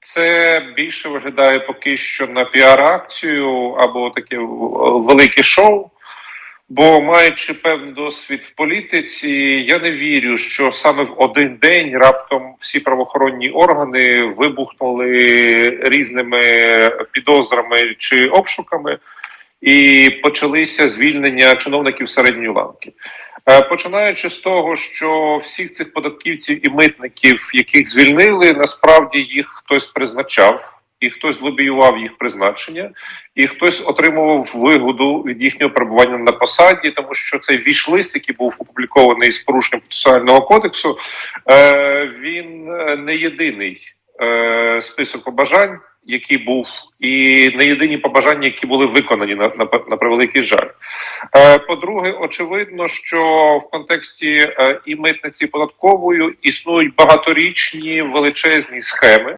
Це більше виглядає поки що на піар-акцію або таке велике шоу. Бо маючи певний досвід в політиці, я не вірю, що саме в один день раптом всі правоохоронні органи вибухнули різними підозрами чи обшуками, і почалися звільнення чиновників середньої ланки. Е, Починаючи з того, що всіх цих податківців і митників, яких звільнили, насправді їх хтось призначав, і хтось лобіював їх призначення, і хтось отримував вигоду від їхнього перебування на посаді, тому що цей віш-лист, який був опублікований з порушенням процесуального кодексу, е, він е, не єдиний список побажань, який був, і не єдині побажання, які були виконані на, на, на превеликий жаль. Е, По-друге, очевидно, що в контексті е, і митниці податковою існують багаторічні величезні схеми.